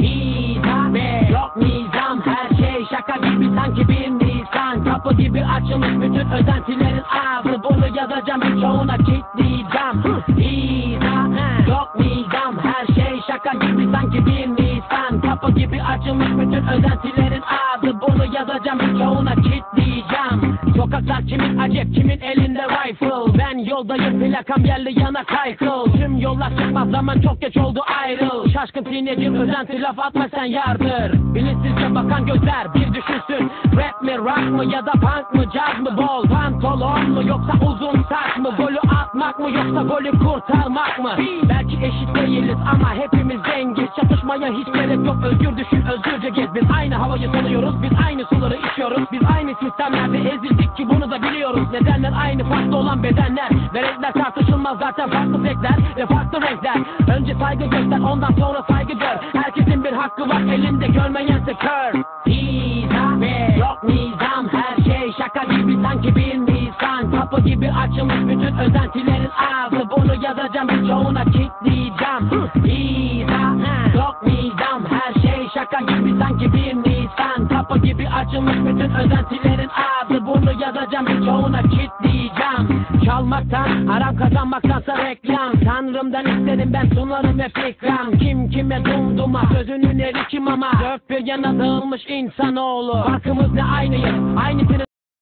Hidabe Yok her şey şaka gibi sanki bir Kapı gibi açılmış bütün özentilerin ağzı. Bunu yazacağım birçoğuna kitleyeceğim Hida Yok her şey şaka gibi sanki bir nisan. Kapı gibi açılmış bütün özentilerin ağzı. Bunu yazacağım birçoğuna kitleyeceğim Sokaklar kimin acep kimin elinde rifle. Ben yoldayım plakam yerli yana kaykıl. Tüm yollar çıkmaz zaman çok geç oldu ayrıl. Şaşkın sinecim özenti laf atma sen yardır. Bilinçsizce bakan gözler bir düşünsün. Rap mi rock mı ya da punk mı jazz mı Bol? Pantolon mu yoksa uzun saç mı? Golü atmak mı yoksa golü kurtarmak mı? Belki eşit değiliz ama hepimiz dengiz Çatışmaya hiç gerek yok. Özgür düşün özgürce gez. Biz aynı havayı soluyoruz. Biz aynı suları içiyoruz. Biz aynı sistemlerde ezildik ki bunu da biliyoruz. Nedenler aynı farklı olan bedenler. Ve renkler tartışılmaz zaten farklı zevkler ve farklı renkler. Önce saygı göster ondan sonra saygı gör. Herkesin bir hakkı var elinde görmeyense kör. Nizam ve yok nizam Her şey şaka gibi sanki bir nisan. Kapı gibi açılmış bütün özentilerin ağzı. Bunu yazacağım birçoğuna kilitleyeceğim şaka gibi sanki bir nisan. Kapı gibi açılmış bütün özentilerin ağzı. Bunu yazacağım birçoğuna kilitleyeceğim. Çalmaktan, haram kazanmaktansa reklam. Tanrımdan istedim ben sunarım ve fikram. Kim kime dumduma, sözünün eri kim ama. Dört bir yana dağılmış insanoğlu. Farkımız ne aynıyız, aynısını